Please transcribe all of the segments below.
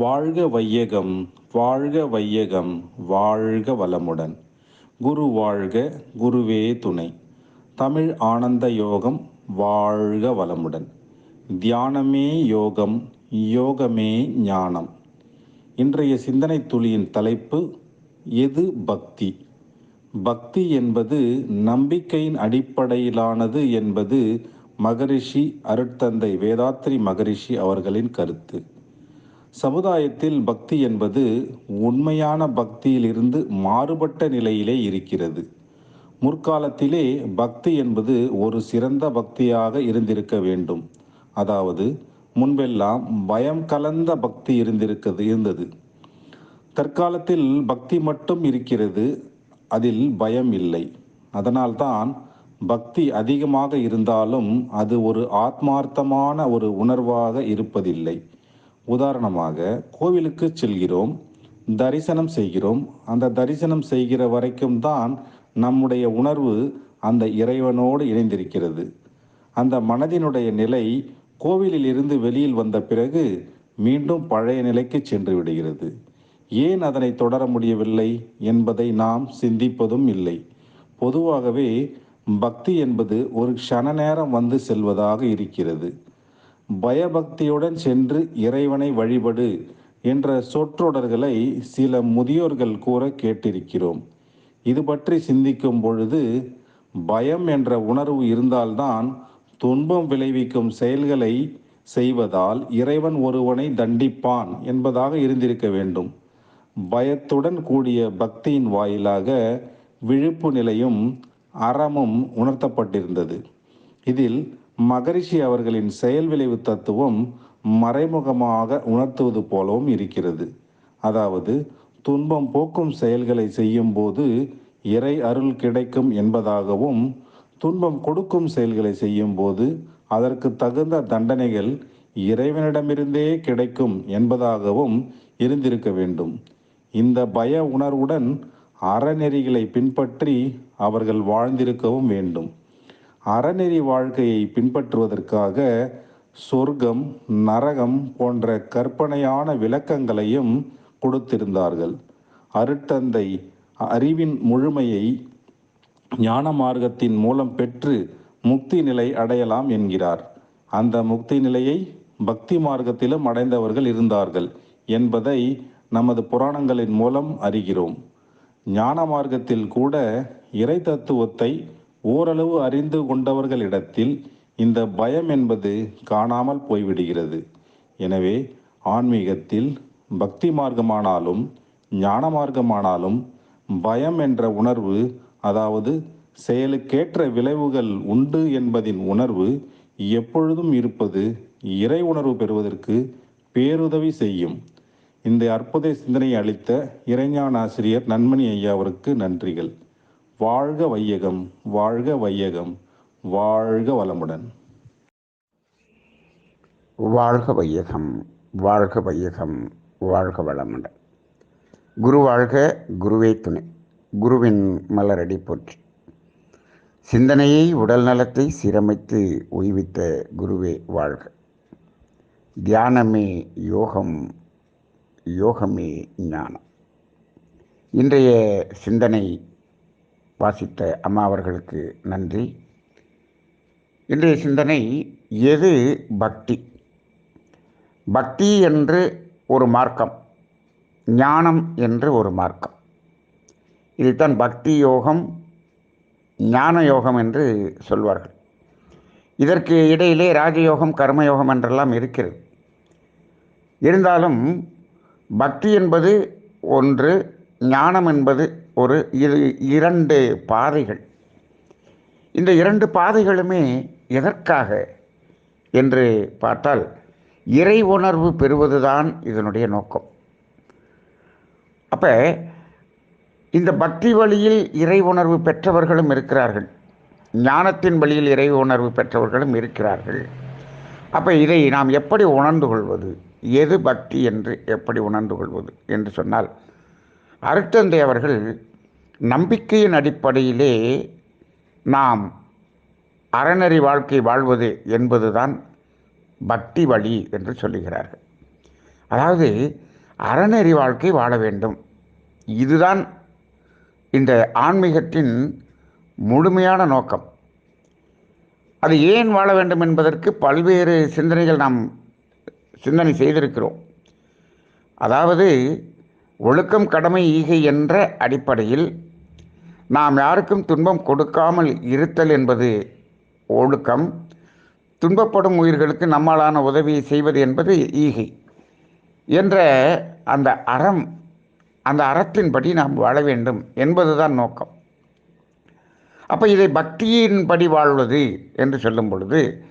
வாழ்க வையகம் வாழ்க வையகம் வாழ்க வளமுடன். குரு வாழ்க குருவே துணை. தமிழ் ஆனந்த யோகம் வாழ்க வளமுடன். தியானமே யோகம் யோகமே ஞானம். இன்றைய சிந்தனை துளியின் தலைப்பு எது பக்தி? பக்தி என்பது நம்பிக்கையின் அடிப்படையிலானது என்பது மகரிஷி அருட்தந்தை வேதாத்ரி மகரிஷி அவர்களின் கருத்து. சமுதாயத்தில் பக்தி என்பது உண்மையான பக்தியிலிருந்து மாறுபட்ட நிலையிலே இருக்கிறது. முற்காலத்திலே பக்தி என்பது ஒரு சிறந்த பக்தியாக இருந்திருக்க வேண்டும். அதாவது முன்பெல்லாம் பயம் கலந்த பக்தி இருந்திருக்கிறது இருந்தது. தற்காலத்தில் பக்தி மட்டும் இருக்கிறது அதில் பயம் இல்லை. அதனால்தான் பக்தி அதிகமாக இருந்தாலும் அது ஒரு ஆத்மார்த்தமான ஒரு உணர்வாக இருப்பதில்லை. உதாரணமாக கோவிலுக்கு செல்கிறோம் தரிசனம் செய்கிறோம். அந்த தரிசனம் செய்கிற வரைக்கும் தான் நம்முடைய உணர்வு அந்த இறைவனோடு இணைந்திருக்கிறது. அந்த மனதினுடைய நிலை கோவிலில் இருந்து வெளியில் வந்த பிறகு மீண்டும் பழைய நிலைக்கு சென்று விடுகிறது. ஏன் அதனை தொடர முடியவில்லை என்பதை நாம் சிந்திப்பதும் இல்லை. பொதுவாகவே பக்தி என்பது ஒரு க்ஷண நேரம் வந்து செல்வதாக இருக்கிறது. பயபக்தியுடன் சென்று இறைவனை வழிபடு என்ற சொற்றொடர்களை சில முதியோர்கள் கூற கேட்டிருக்கிறோம். இது பற்றி சிந்திக்கும் பொழுது பயம் என்ற உணர்வு இருந்தால்தான் துன்பம் விளைவிக்கும் செயல்களை செய்வதால் இறைவன் ஒருவனை தண்டிப்பான் என்பதாக இருந்திருக்க வேண்டும். பயத்துடன் கூடிய பக்தியின் வாயிலாக விழிப்பு நிலையும் அறமும் உணர்த்தப்பட்டிருந்தது. இதில் மகரிஷி அவர்களின் செயல் விளைவு தத்துவம் மறைமுகமாக உணர்த்துவது போலவும் இருக்கிறது. அதாவது துன்பம் போக்கும் செயல்களை செய்யும்போது இறை அருள் கிடைக்கும் என்பதாகவும் துன்பம் கொடுக்கும் செயல்களை செய்யும் போது அதற்கு தகுந்த தண்டனைகள் இறைவனிடமிருந்தே கிடைக்கும் என்பதாகவும் இருந்திருக்க வேண்டும். இந்த பய உணர்வுடன் அறநெறிகளை பின்பற்றி அவர்கள் வாழ்ந்திருக்கவும் வேண்டும். அறநெறி வாழ்க்கையை பின்பற்றுவதற்காக சொர்க்கம் நரகம் போன்ற கற்பனையான விளக்கங்களையும் கொடுத்திருந்தார்கள். அருட்டந்தை அறிவின் முழுமையை ஞான மார்க்கத்தின் மூலம் பெற்று முக்தி நிலை அடையலாம் என்கிறார். அந்த முக்தி நிலையை பக்தி மார்க்கத்திலும் அடைந்தவர்கள் இருந்தார்கள் என்பதை நமது புராணங்களின் மூலம் அறிகிறோம். ஞான மார்க்கத்தில் கூட இறை தத்துவத்தை ஓரளவு அறிந்து கொண்டவர்களிடத்தில் இந்த பயம் என்பது காணாமல் போய்விடுகிறது. எனவே ஆன்மீகத்தில் பக்தி மார்க்கமானாலும் ஞான மார்க்கமானாலும் பயம் என்ற உணர்வு அதாவது செயலுக்கேற்ற விளைவுகள் உண்டு என்பதின் உணர்வு எப்பொழுதும் இருப்பது இறை உணர்வு பெறுவதற்கு பேருதவி செய்யும். இந்த அற்புத சிந்தனையை அளித்த இறைஞான ஆசிரியர் நன்மணி ஐயா அவருக்கு நன்றிகள். வாழ்க வையகம் வாழ்க வையகம் வாழ்க வளமுடன். வாழ்க வையகம் வாழ்க வையகம் வாழ்க வளமுடன். குரு வாழ்க குருவே துணை. குருவின் மலரடி போற்றி. சிந்தனையை உடல் நலத்தை சீரமைத்து ஓய்வித்த குருவே வாழ்க. தியானமே யோகம் யோகமே ஞானம். இன்றைய சிந்தனை வாசித்த அம்மா அவர்களுக்கு நன்றி. இன்றைய சிந்தனை எது பக்தி? பக்தி என்று ஒரு மார்க்கம் ஞானம் என்று ஒரு மார்க்கம். இதைத்தான் பக்தி யோகம் ஞான யோகம் என்று சொல்வார்கள். இதற்கு இடையிலே ராஜயோகம் கர்மயோகம் என்றெல்லாம் இருக்கிறது. இருந்தாலும் பக்தி என்பது ஒன்று ஞானம் என்பது ஒரு இரு இரண்டு பாதைகள். இந்த இரண்டு பாதைகளுமே எதற்காக என்று பார்த்தால் இறை உணர்வு பெறுவதுதான் இதனுடைய நோக்கம். அப்போ இந்த பக்தி வழியில் இறை உணர்வு பெற்றவர்களும் இருக்கிறார்கள். ஞானத்தின் வழியில் இறை உணர்வு பெற்றவர்களும் இருக்கிறார்கள். அப்போ இதை நாம் எப்படி உணர்ந்து கொள்வது? எது பக்தி என்று எப்படி உணர்ந்து கொள்வது என்று சொன்னால் அருட்டந்தை அவர்கள் நம்பிக்கையின் அடிப்படையிலே நாம் அறநெறி வாழ்க்கை வாழ்வது என்பதுதான் பக்தி வழி என்று சொல்லுகிறார்கள். அதாவது அறநெறி வாழ்க்கை வாழ வேண்டும். இதுதான் இந்த ஆன்மீகத்தின் முழுமையான நோக்கம். அது ஏன் வாழ வேண்டும் என்பதற்கு பல்வேறு சிந்தனைகள் நாம் சிந்தனை செய்திருக்கிறோம். அதாவது ஒழுக்கம் கடமை ஈகை என்ற அடிப்படையில் நாம் யாருக்கும் துன்பம் கொடுக்காமல் இருத்தல் என்பது ஒழுக்கம். துன்பப்படும் உயிர்களுக்கு நம்மாலான உதவியை செய்வது என்பது ஈகை. என்ற அந்த அறம் அந்த அறத்தின்படி நாம் வாழ வேண்டும் என்பதுதான் நோக்கம். அப்போ இதை பக்தியின்படி வாழ்வது என்று சொல்லும் பொழுது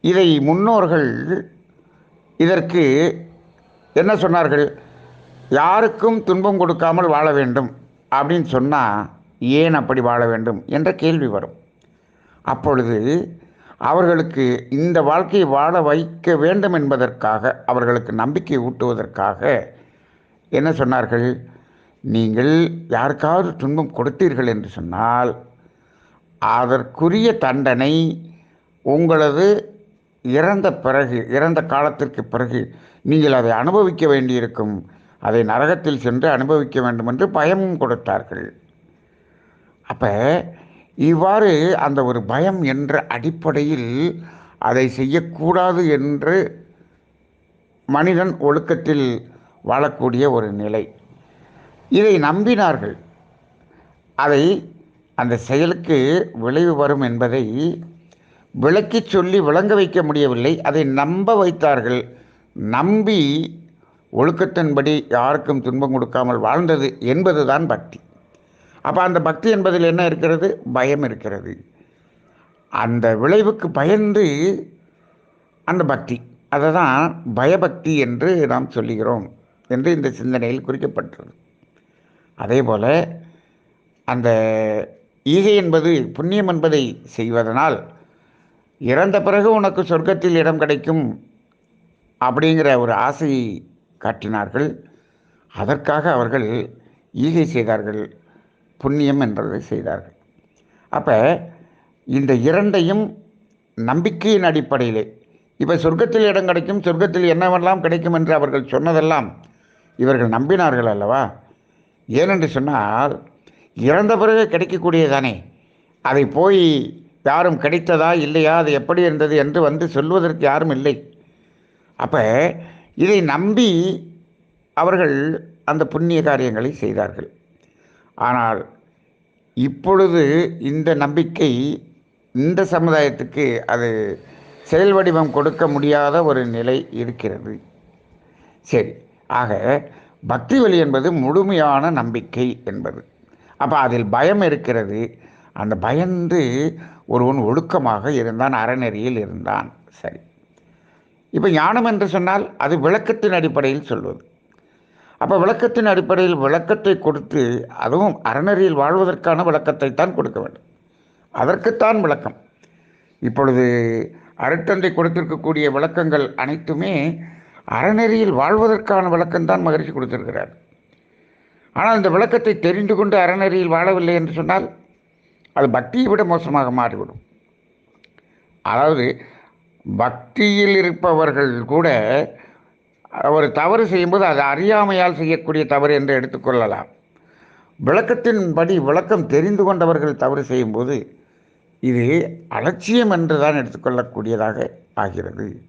இதை முன்னோர்கள் இதற்கு என்ன சொன்னார்கள்? யாருக்கும் துன்பம் கொடுக்காமல் வாழ வேண்டும். அப்படின்னு சொன்னால் ஏன் அப்படி வாழ வேண்டும் என்ற கேள்வி வரும். அப்பொழுது அவர்களுக்கு இந்த வாழ்க்கையை வாழ வைக்க வேண்டும் என்பதற்காக அவர்களுக்கு நம்பிக்கை ஊட்டுவதற்காக என்ன சொன்னார்கள்? நீங்கள் யாருக்காவது துன்பம் கொடுத்தீர்கள் என்று சொன்னால் அதற்குரிய தண்டனை உங்களது இறந்த பிறகு இறந்த காலத்திற்கு பிறகு நீங்கள் அதை அனுபவிக்க வேண்டியிருக்கும். அதை நரகத்தில் சென்று அனுபவிக்க வேண்டும் என்று பயமும் கொடுத்தார்கள். அப்போ இவ்வாறு அந்த ஒரு பயம் என்ற அடிப்படையில் அதை செய்யக்கூடாது என்று மனிதன் ஒழுக்கத்தில் வாழக்கூடிய ஒரு நிலை. இதை நம்பினார்கள். அதை அந்த செயலுக்கு விளைவு வரும் என்பதை விளக்கிச் சொல்லி விளங்க வைக்க முடியவில்லை. அதை நம்ப வைத்தார்கள். நம்பி ஒழுக்கத்தின்படி யாருக்கும் துன்பம் கொடுக்காமல் வாழ்ந்தது என்பதுதான் பக்தி. அப்போ அந்த பக்தி என்பதில் என்ன இருக்கிறது? பயம் இருக்கிறது. அந்த விளைவுக்கு பயந்து அந்த பக்தி. அதை தான் பயபக்தி என்று நாம் சொல்லுகிறோம் என்று இந்த சிந்தனையில் குறிக்கப்பட்டது அதே போல் அந்த ஈகை என்பது புண்ணியம் என்பதை செய்வதனால் இறந்த பிறகு உனக்கு சொர்க்கத்தில் இடம் கிடைக்கும் அப்படிங்கிற ஒரு ஆசை காட்டினார்கள். அதற்காக அவர்கள் ஈகை செய்தார்கள் புண்ணியம் என்றதை செய்தார்கள். அப்போ இந்த இரண்டையும் நம்பிக்கையின் அடிப்படையிலே இப்போ சொர்க்கத்தில் இடம் கிடைக்கும் சொர்க்கத்தில் என்னவெல்லாம் கிடைக்கும் என்று அவர்கள் சொன்னதெல்லாம் இவர்கள் நம்பினார்கள் அல்லவா? ஏனென்று சொன்னால் இறந்த பிறகு கிடைக்கக்கூடியதானே? அதை போய் யாரும் கிடைத்ததா இல்லையா அது எப்படி இருந்தது என்று வந்து சொல்வதற்கு யாரும் இல்லை. அப்போ இதை நம்பி அவர்கள் அந்த புண்ணிய காரியங்களை செய்தார்கள். ஆனால் இப்பொழுது இந்த நம்பிக்கை இந்த சமுதாயத்துக்கு அது செயல் வடிவம் கொடுக்க முடியாத ஒரு நிலை இருக்கிறது. சரி ஆக பக்தி வழி என்பது முழுமையான நம்பிக்கை என்பது. அப்போ அதில் பயம் இருக்கிறது. அந்த பயந்து ஒருவன் ஒழுக்கமாக இருந்தான் அறநெறியில் இருந்தான். சரி. இப்போ ஞானம் என்று சொன்னால் அது விளக்கத்தின் அடிப்படையில் சொல்வது. அப்போ விளக்கத்தின் அடிப்படையில் விளக்கத்தை கொடுத்து அதுவும் அறநெறியில் வாழ்வதற்கான விளக்கத்தை தான் கொடுக்க வேண்டும். அதற்குத்தான் விளக்கம். இப்பொழுது அருட்டந்தை கொடுத்திருக்கக்கூடிய விளக்கங்கள் அனைத்துமே அறநெறியில் வாழ்வதற்கான விளக்கம்தான் மகிழ்ச்சி கொடுத்திருக்கிறார். ஆனால் இந்த விளக்கத்தை தெரிந்து கொண்டு அறநெறியில் வாழவில்லை என்று சொன்னால் அது பக்தியை விட மோசமாக மாறிவிடும். அதாவது பக்தியில் இருப்பவர்கள் கூட ஒரு தவறு செய்யும்போது அது அறியாமையால் செய்யக்கூடிய தவறு என்று எடுத்துக்கொள்ளலாம் விளக்கத்தின்படி விளக்கம் தெரிந்து கொண்டவர்கள் தவறு செய்யும்போது இது அலட்சியம் என்று தான் எடுத்துக்கொள்ளக்கூடியதாக ஆகிறது.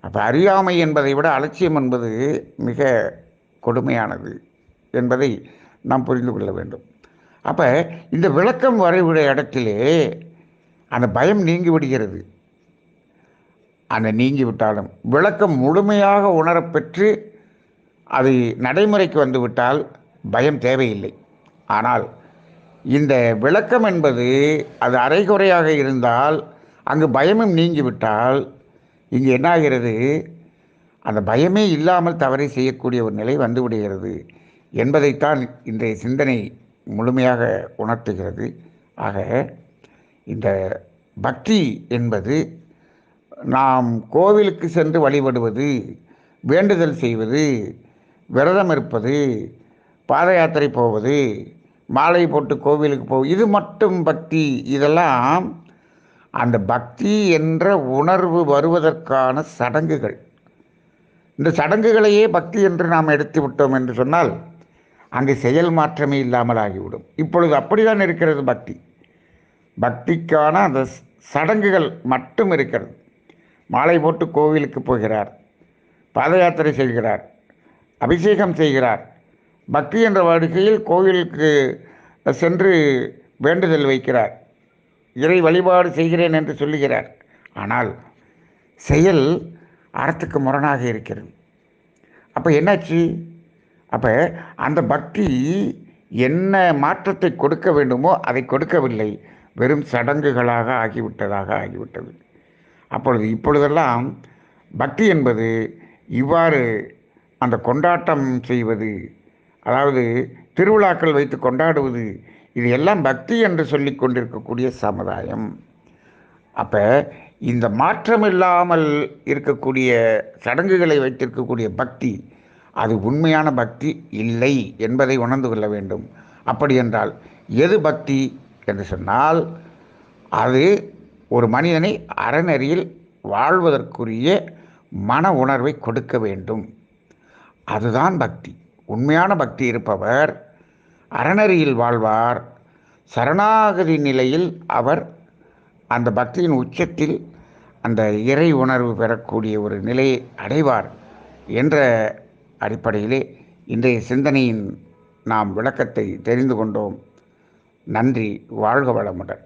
அப்போ அறியாமை என்பதை விட அலட்சியம் என்பது மிக கொடுமையானது என்பதை நாம் புரிந்து கொள்ள வேண்டும். அப்போ இந்த விளக்கம் வரைவிட இடத்திலே அந்த பயம் நீங்கி விடுகிறது. அந்த நீங்கி விட்டாலும் விளக்கம் முழுமையாக உணரப்பெற்று அது நடைமுறைக்கு வந்துவிட்டால் பயம் தேவையில்லை. ஆனால் இந்த விளக்கம் என்பது அது அரைகுறையாக இருந்தால் அங்கு பயமும் நீங்கிவிட்டால் இங்கு என்னாகிறது? அந்த பயமே இல்லாமல் தவறை செய்யக்கூடிய ஒரு நிலை வந்துவிடுகிறது என்பதைத்தான் இன்றைய சிந்தனை முழுமையாக உணர்த்துகிறது. ஆக இந்த பக்தி என்பது நாம் கோவிலுக்கு சென்று வழிபடுவது வேண்டுதல் செய்வது விரதம் இருப்பது பாத யாத்திரை போவது மாலை போட்டு கோவிலுக்கு போவது இது மட்டும் பக்தி. இதெல்லாம் அந்த பக்தி என்ற உணர்வு வருவதற்கான சடங்குகள். இந்த சடங்குகளையே பக்தி என்று நாம் எடுத்து விட்டோம் என்று சொன்னால் அங்கு செயல் மாற்றமே இல்லாமல் ஆகிவிடும். இப்பொழுது அப்படிதான் இருக்கிறது பக்தி. பக்திக்கான அந்த சடங்குகள் மட்டும் இருக்கிறது. மாலை போட்டு கோவிலுக்கு போகிறார். பாத யாத்திரை செய்கிறார். அபிஷேகம் செய்கிறார். பக்தி என்ற வாடிக்கையில் கோவிலுக்கு சென்று வேண்டுதல் வைக்கிறார். இறை வழிபாடு செய்கிறேன் என்று சொல்லுகிறார். ஆனால் செயல் அறத்துக்கு முரணாக இருக்கிறது. அப்போ என்னாச்சு? அப்போ அந்த பக்தி என்ன மாற்றத்தை கொடுக்க வேண்டுமோ அதை கொடுக்கவில்லை. வெறும் சடங்குகளாக ஆகிவிட்டதாக ஆகிவிட்டது. அப்பொழுது இப்பொழுதெல்லாம் பக்தி என்பது இவ்வாறு அந்த கொண்டாட்டம் செய்வது அதாவது திருவிழாக்கள் வைத்து கொண்டாடுவது இது எல்லாம் பக்தி என்று சொல்லி கொண்டிருக்கக்கூடிய சமுதாயம். அப்போ இந்த மாற்றம் இல்லாமல் இருக்கக்கூடிய சடங்குகளை வைத்திருக்கக்கூடிய பக்தி அது உண்மையான பக்தி இல்லை என்பதை உணர்ந்து கொள்ள வேண்டும். அப்படி என்றால் எது பக்தி என்று சொன்னால் அது ஒரு மனிதனை அறநெறியில் வாழ்வதற்குரிய மன உணர்வை கொடுக்க வேண்டும். அதுதான் பக்தி. உண்மையான பக்தி இருப்பவர் அறநெறியில் வாழ்வார். சரணாகதி நிலையில் அவர் அந்த பக்தியின் உச்சத்தில் அந்த இறை உணர்வு பெறக்கூடிய ஒரு நிலையை அடைவார் என்ற அடிப்படையிலே இன்றைய சிந்தனையின் நாம் விளக்கத்தை தெரிந்து கொண்டோம். நன்றி. வாழ்க வளமுடன்.